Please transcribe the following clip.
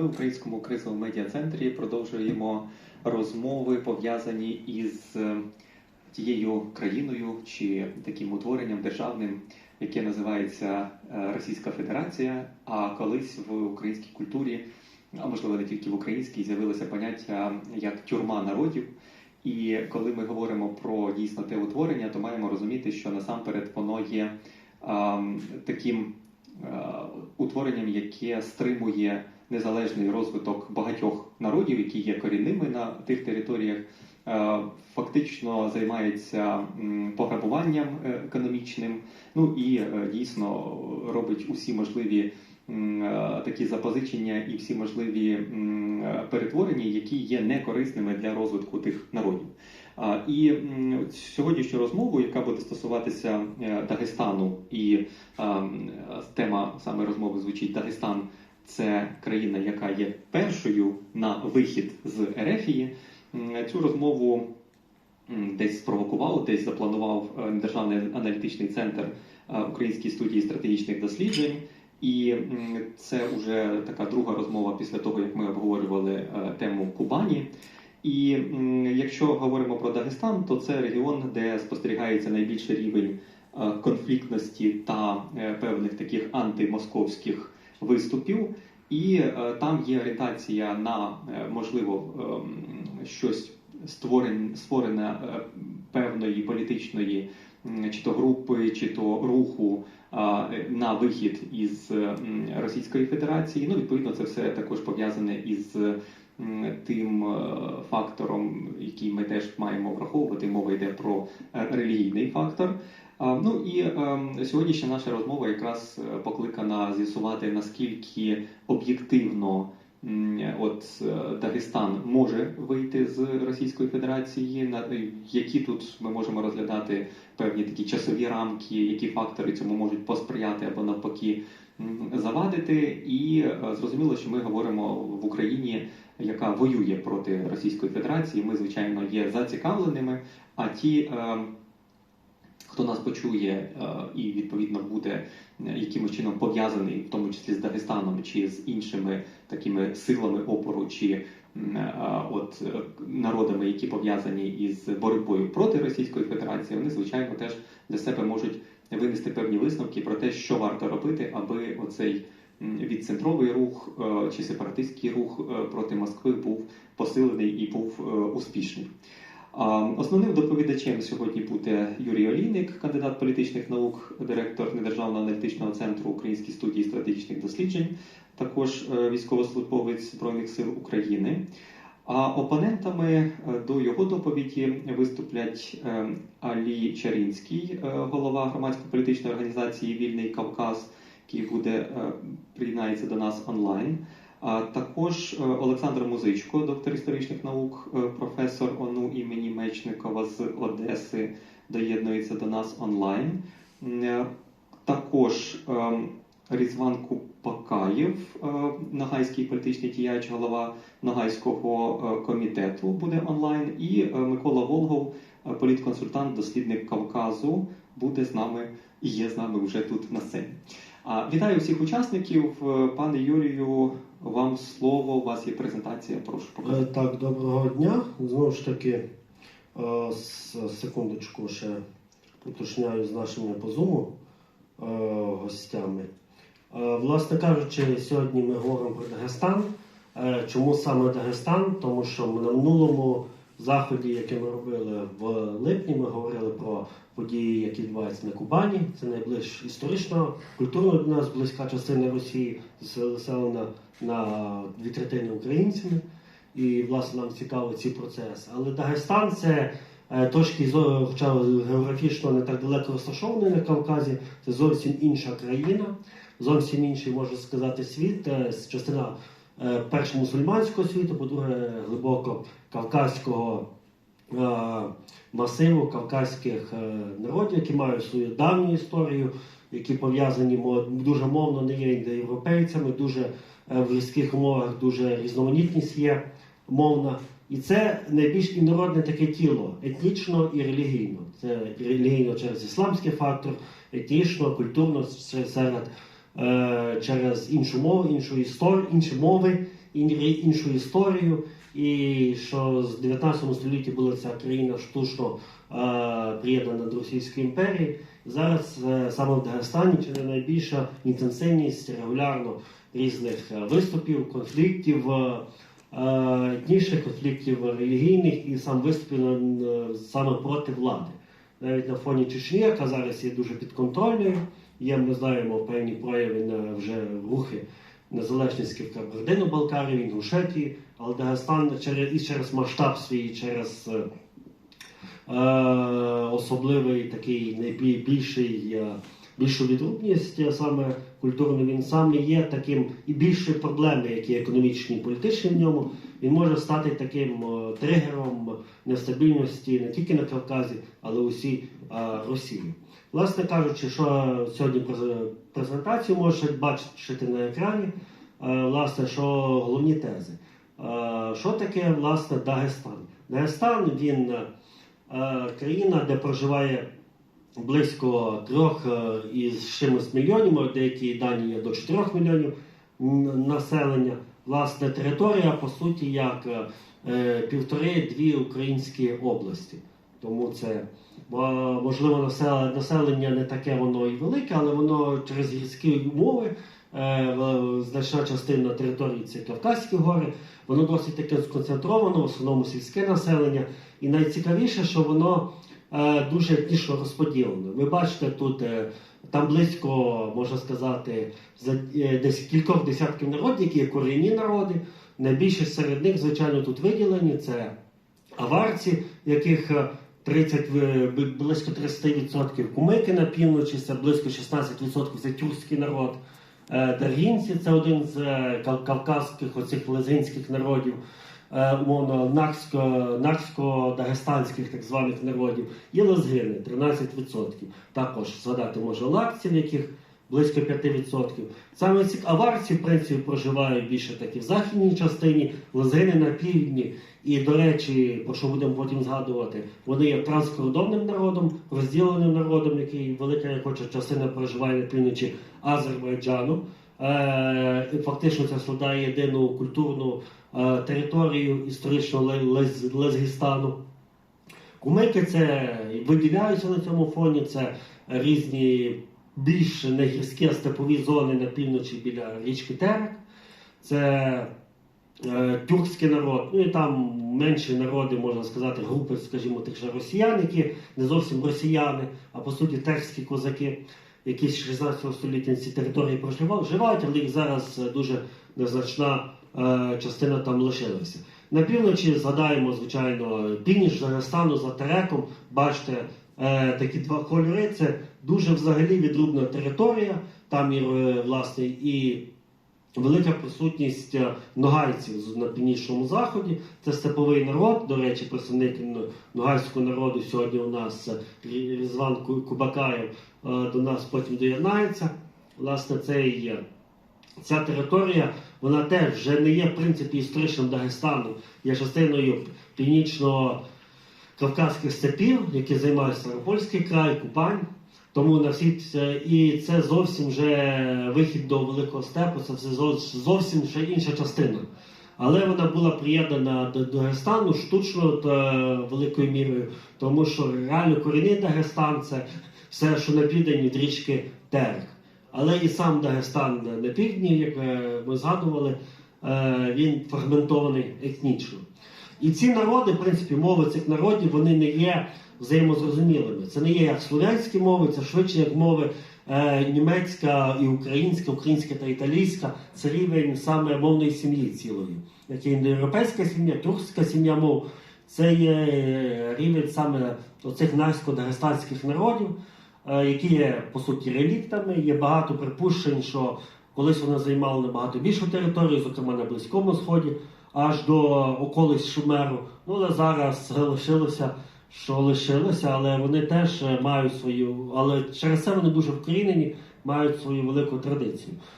Ми в українському кризовому медіа-центрі продовжуємо розмови пов'язані із е, тією країною чи таким утворенням державним, яке називається е, Російська Федерація. А колись в українській культурі, а можливо не тільки в українській, з'явилося поняття як тюрма народів. І коли ми говоримо про дійсно те утворення, то маємо розуміти, що насамперед воно є ем, таким е, утворенням, яке стримує незалежний розвиток багатьох народів, які є корінними на тих територіях, е, фактично займається пограбуванням е, економічним, ну і е, дійсно робить усі можливі. Такі запозичення і всі можливі перетворення, які є некорисними для розвитку тих народів. І сьогоднішню розмову, яка буде стосуватися Дагестану, і тема саме розмови звучить Дагестан це країна, яка є першою на вихід з Ерефії. Цю розмову десь спровокував, десь запланував е, Державний аналітичний центр е, Української студії стратегічних досліджень. І це вже така друга розмова після того, як ми обговорювали е, тему Кубані. І якщо говоримо про Дагестан, то це регіон, де спостерігається найбільший рівень конфліктності та певних таких антимосковських виступів. І е, там є орієнтація на е, можливо ем, щось створене, створене певної політичної чи то групи, чи то руху е, на вихід із Російської Федерації. Ну, відповідно, це все також пов'язане із тим е, фактором, який ми теж маємо враховувати. Мова йде про е, релігійний фактор. Ну і е, сьогоднішня наша розмова якраз покликана з'ясувати наскільки об'єктивно от Дагестан може вийти з Російської Федерації, які тут ми можемо розглядати певні такі часові рамки, які фактори цьому можуть посприяти або навпаки завадити. І зрозуміло, що ми говоримо в Україні, яка воює проти Російської Федерації. Ми, звичайно, є зацікавленими, а ті. е, Хто нас почує е, і відповідно буде е, якимось чином пов'язаний, в тому числі з Дагестаном чи з іншими такими силами опору, чи от народами, які пов'язані із боротьбою проти Російської Федерації, вони звичайно теж для себе можуть винести певні висновки про те, що варто робити, аби оцей відцентровий рух е, чи сепаратистський рух е, проти Москви був посилений і був е, успішний. Основним доповідачем сьогодні буде Юрій Олійник, кандидат політичних наук, директор Недержавного аналітичного центру Української студії стратегічних досліджень, також військовослужбовець Збройних сил України. А опонентами до його доповіді виступлять е, Алі Чаринський, е, голова громадсько-політичної організації Вільний Кавказ, який буде е, приєднається до нас онлайн. А також е, Олександр Музичко, доктор історичних наук, е, професор ОНУ імені Мечникова з Одеси, доєднується до нас онлайн. Також Різван Купакаєв, нагайський політичний діяч, голова Ногайського комітету буде онлайн. І Микола Волгов, політконсультант, дослідник Кавказу, буде з нами і є з нами вже тут на сцені. Вітаю всіх учасників. Е, Пане Юрію, вам слово. У вас є презентація. Прошу Е, показати. Так, доброго дня. Знову ж таки, е, секундочку ще уточняю з нашими по Zoom е, гостями. Е, Власне кажучи, сьогодні ми говоримо про Дагестан. Е, Чому саме Дагестан? Тому що на минулому заході, який ми робили в липні, ми говорили про події, які відбуваються на Кубані. Це найближче історично, культурно до нас близька частина Росії, заселена на дві третини українцями. І, власне, нам цікаві ці процеси. Але Дагестан це е, точки зору, хоча географічно не так далеко розташований на Кавказі, це зовсім інша країна, зовсім інший, можна сказати, світ. Е, Частина е, перше мусульманського світу, по-друге, глибоко кавказького е, масиву, кавказьких е, народів, які мають свою давню історію, які пов'язані дуже мовно не є індоєвропейцями, дуже е, в гірських умовах дуже різноманітність є мовна. І це найбільш інородне таке тіло, етнічно і релігійно. Це релігійно через ісламський фактор, етнічно, культурно, серед, через іншу мову, іншу історію, інші мови іншу історію, і що з 19 столітті була ця країна штучно е, приєднана до Російської імперії. Зараз е, саме в Дагестані чи не найбільша інтенсивність регулярно різних е, виступів, конфліктів. е, е, етнічних конфліктів релігійних і сам виступів на- саме проти влади. Навіть на фоні Чечні, яка зараз є дуже підконтрольною, є, ми знаємо певні прояви на вже рухи незалежності в Кабардино-Балкарії, Інгушетії, але Дагестан через, і через масштаб свій, через е, е, особливий такий найбільший. е, Більшу відрубність е, саме культурну він сам не є таким і більші проблеми, які економічні і політичні в ньому, він може стати таким е, тригером нестабільності не тільки на Кавказі, але усій е, Росії. Власне кажучи, що сьогодні презентацію можете бачити на екрані, е, власне, що головні тези. Що таке власне Дагестан? Дагестан він країна, де проживає близько трьох е, із чимось мільйонів, деякі дані є до 4 мільйонів населення. Власне, територія, по суті, як е, е, півтори-дві українські області. Тому це можливо населення, не таке воно і велике, але воно через гірські умови. Значна частина території це Кавказькі гори, воно досить таке сконцентровано, в основному сільське населення. І найцікавіше, що воно дуже етнічно розподілено. Ви бачите, тут е, там близько, можна сказати, за е, десь кількох десятків народів, які є корінні народи. Найбільше серед них, звичайно, тут виділені це аварці, яких е, 30, е, близько 30% кумики на півночі, це близько 16% це тюркський народ. Е, Даргінці це один з е, кав- кавказьких оцих лезгинських народів, е, наксько-дагестанських так званих народів. І лезгини 13%. Також згадати може лакців, яких близько 5%. Саме ці аварці, в принципі, проживають більше таки в західній частині, лезгини на півдні. І, до речі, про що будемо потім згадувати, вони є транскордонним народом, розділеним народом, який велика як хоче частина проживає на півночі Азербайджану. Е, фактично це складає єдину культурну е, територію історичного Лезгістану. Кумики це виділяються на цьому фоні, це різні більш не гірські, а степові зони на півночі біля річки Терек. Це е, тюркський народ, ну і там менші народи, можна сказати, групи, скажімо, тих же росіян, які не зовсім росіяни, а по суті терські козаки, які з 16 століття цій території проживали, живають, але їх зараз е, дуже незначна е, частина там лишилася. На півночі згадаємо, звичайно, північ Дагестану за Тереком. Бачите, е, такі два кольори. Це дуже взагалі відрубна територія. Там і власне і велика присутність е, ногайців на північному заході. Це степовий народ. До речі, представник ногайського народу сьогодні у нас е, Різван Кубакаєв е, до нас потім доєднається. Власне, цей. е, Ця територія вона теж вже не є в принципі історичним Дагестаном, є частиною північного кавказьких степів, які займають Старопольський край, Купань. Тому на всі і це зовсім вже вихід до великого степу, це все зовсім ще інша частина. Але вона була приєднана до Дагестану штучно та великою мірою, тому що реально корінний Дагестан це все, що на південь від річки Терек. Але і сам Дагестан на півдні, як е, ми згадували, е, він фрагментований етнічно. І ці народи, в принципі, мови цих народів, вони не є взаємозрозумілими. Це не є як слов'янські мови, це швидше як мови е, німецька і українська, українська та італійська. Це рівень саме мовної сім'ї цілої. Як є індоєвропейська сім'я, туркська сім'я мов. Це є е, рівень саме оцих нарсько-дагестанських народів, е, які є по суті реліктами. Є багато припущень, що колись вони займали набагато більшу територію, зокрема на Близькому Сході, аж до околиць Шумеру. Ну але зараз лишилося, що лишилося, але вони теж е, мають свою, але через це вони дуже вкорінені, мають свою велику традицію.